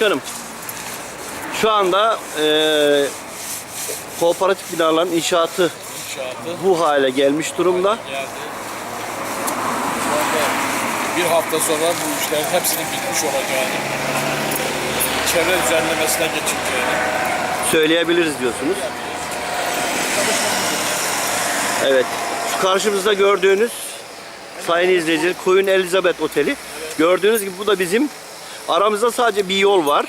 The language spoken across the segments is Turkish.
Başkanım, şu anda eee kooperatif binaların inşaatı İnşaatı bu hale gelmiş durumda. geldi. Şu anda bir hafta sonra bu işlerin hepsinin bitmiş olacağını, çevre düzenlemesine geçileceğini, Söyleyebiliriz diyorsunuz. Evet. Şu karşımızda gördüğünüz sayın izleyiciler Queen Elizabeth Oteli. Gördüğünüz gibi bu da bizim aramızda sadece bir yol var.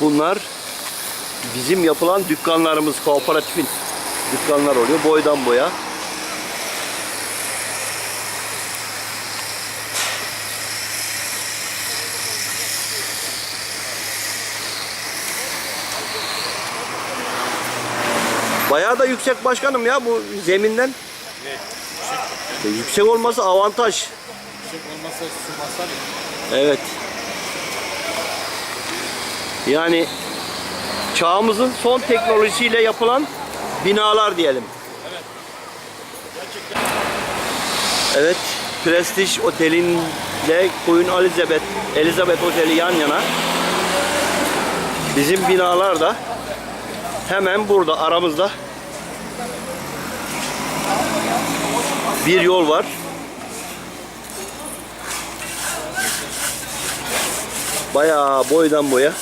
Bunlar bizim yapılan dükkanlarımız, kooperatifin dükkanlar oluyor boydan boya. Bayağı da yüksek başkanım ya bu zeminden. E, Yüksek olması avantaj. yüksek olmasa su basar ya. Evet. Yani çağımızın son teknolojisiyle yapılan binalar diyelim. Evet, Prestige Oteli'nde Queen Elizabeth, Elizabeth Oteli yan yana. Bizim binalar da hemen burada aramızda bir yol var. Bayağı boydan boya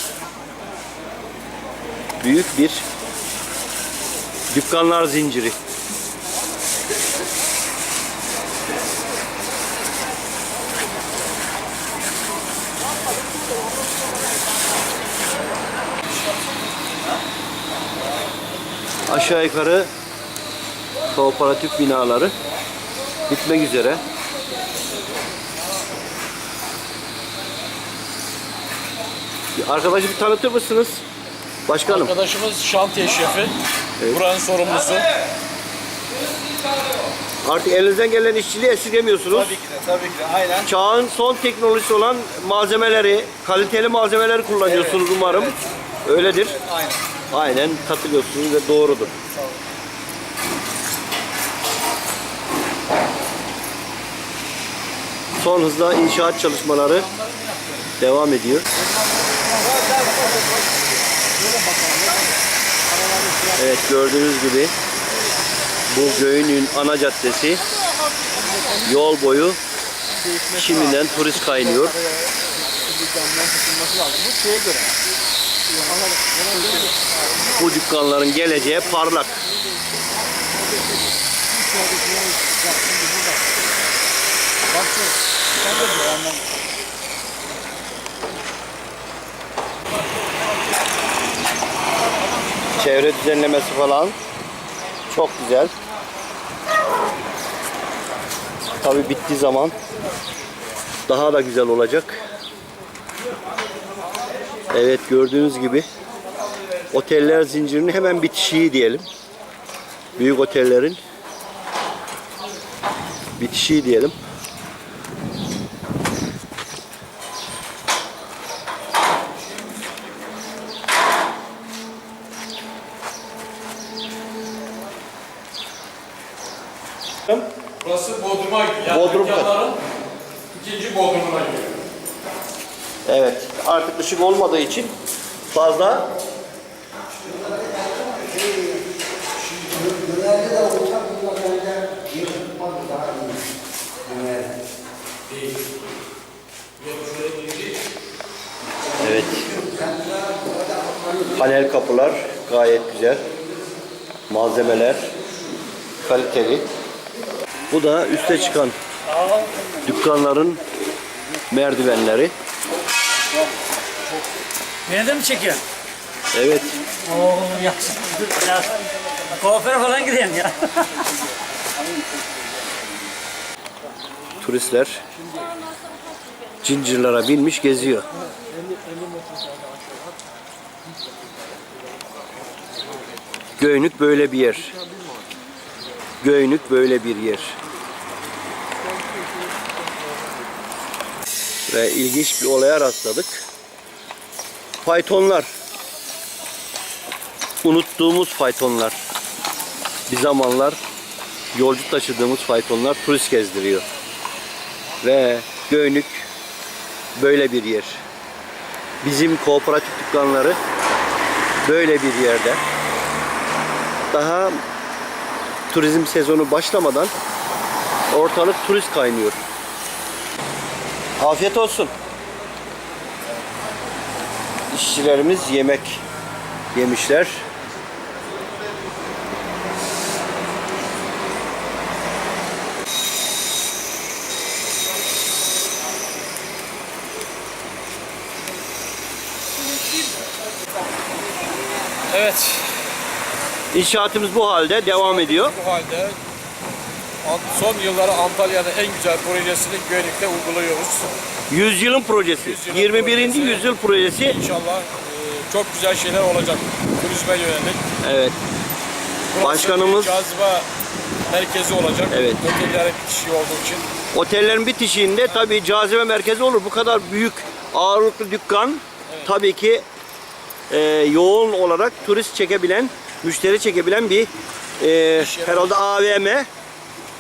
büyük bir dükkanlar zinciri. Aşağı yukarı kooperatif binaları bitmek üzere. Arkadaşı bir tanıtır mısınız? Başkanım. Arkadaşımız şantiye şefi, buranın sorumlusu. Artık elinizden gelen işçiliği esirgemiyorsunuz. Tabii ki de, tabii ki de. Aynen. Çağın son teknolojisi olan malzemeleri, kaliteli malzemeleri kullanıyorsunuz umarım. Öyledir. Aynen. Aynen katılıyorsunuz ve doğrudur. Son hızla inşaat çalışmaları devam ediyor. Evet gördüğünüz gibi bu Göynük'ün ana caddesi yol boyu şimdiden turist kaynıyor. Bu dükkanların geleceği parlak. Çevre düzenlemesi falan çok güzel. Tabi bittiği zaman daha da güzel olacak. Evet gördüğünüz gibi oteller zincirinin hemen bitişiği diyelim. Büyük otellerin bitişiği diyelim. Burası Bodrum'a gidiyor. Yani Bodrum dükkanların ikinci Bodrum'una giriyor. Evet artık ışık olmadığı için fazla Evet. Panel kapılar gayet güzel. Malzemeler kaliteli. Bu da üste çıkan dükkanların merdivenleri. Beni de mi çekiyorsun? Evet. Oo yakışıklı. Biraz kuaföre falan gideyim ya. Turistler cincirlara binmiş geziyor. Göynük böyle bir yer. Göynük böyle bir yer. Ve ilginç bir olaya rastladık. Faytonlar. Unuttuğumuz faytonlar. Bir zamanlar yolcu taşıdığımız faytonlar turist gezdiriyor. Ve Göynük böyle bir yer. Bizim kooperatif dükkanları böyle bir yerde. Daha turizm sezonu başlamadan ortalık turist kaynıyor. Afiyet olsun. İşçilerimiz yemek yemişler. Evet, İnşaatımız bu halde devam ediyor. bu halde son yılları Antalya'nın en güzel projesini Göynük'te uyguluyoruz. Yüzyılın projesi. Yüzyılın 21. projesi. yüzyıl projesi. İnşallah e, çok güzel şeyler olacak turizme yönelik. Evet. Burası Başkanımız- bir cazibe merkezi olacak. Evet. Otellerin bitişi olduğu için. Otellerin bitişiğinde tabii cazibe merkezi olur. Bu kadar büyük ağırlıklı dükkan tabii ki e, yoğun olarak turist çekebilen, müşteri çekebilen bir e, herhalde AVM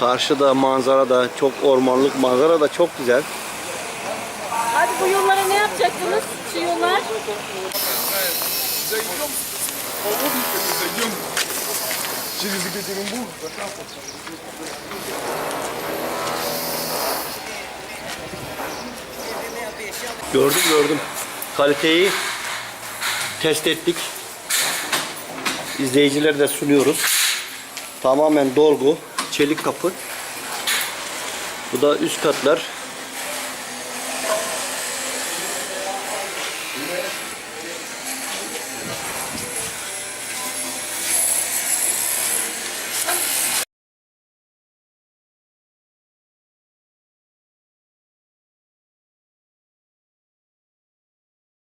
Karşıda manzara da çok ormanlık manzara da çok güzel. Hadi bu yollara ne yapacaksınız? Şu yollar. Gördüm gördüm. Kaliteyi test ettik. İzleyicilere de sunuyoruz. Tamamen dolgu, çelik kapı. Bu da üst katlar.